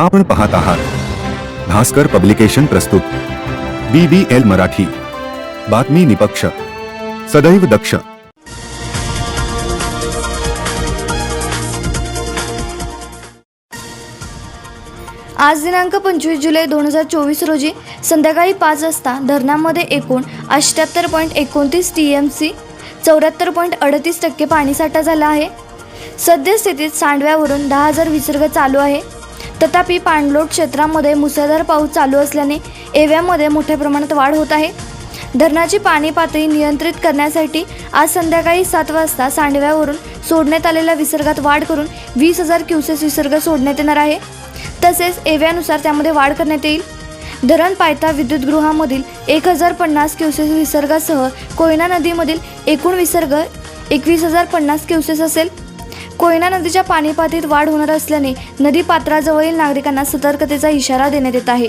आपण पाहत आहात. भास्कर पब्लिकेशन प्रस्तुत. B B L Marathi. बातमी निपक्ष. सदैव दक्ष. आज दिनांक पंचवीस जुलै दोन हजार चोवीस रोजी संध्याकाळी पाच वाजता धरणामध्ये एकूण अष्ट्याहत्तर पॉईंट एकोणतीस टी एम सी चौऱ्याहत्तर पॉईंट अडतीस टक्के पाणीसाठा झाला आहे. सद्यस्थितीत सांडव्यावरून दहा हजार विसर्ग चालू आहे. तथापि पाणलोट क्षेत्रामध्ये मुसळधार पाऊस चालू असल्याने एव्यामध्ये मोठ्या प्रमाणात वाढ होत आहे. धरणाची पाणी पातळी नियंत्रित करण्यासाठी आज संध्याकाळी सात वाजता सांडव्यावरून सोडण्यात आलेल्या विसर्गात वाढ करून वीस हजार क्युसेस विसर्ग सोडण्यात येणार आहे. तसेच एव्यानुसार त्यामध्ये वाढ करण्यात येईल. धरण पायथा विद्युतगृहामधील एक हजार पन्नास क्युसेस विसर्गासह कोयना नदीमधील एकूण विसर्ग एकवीस हजार पन्नास क्युसेस असेल. कोयना नदीच्या पाणीपातळीत वाढ होणार असल्याने नदी पात्राजवळील नागरिकांना सतर्कतेचा इशारा देण्यात येत आहे.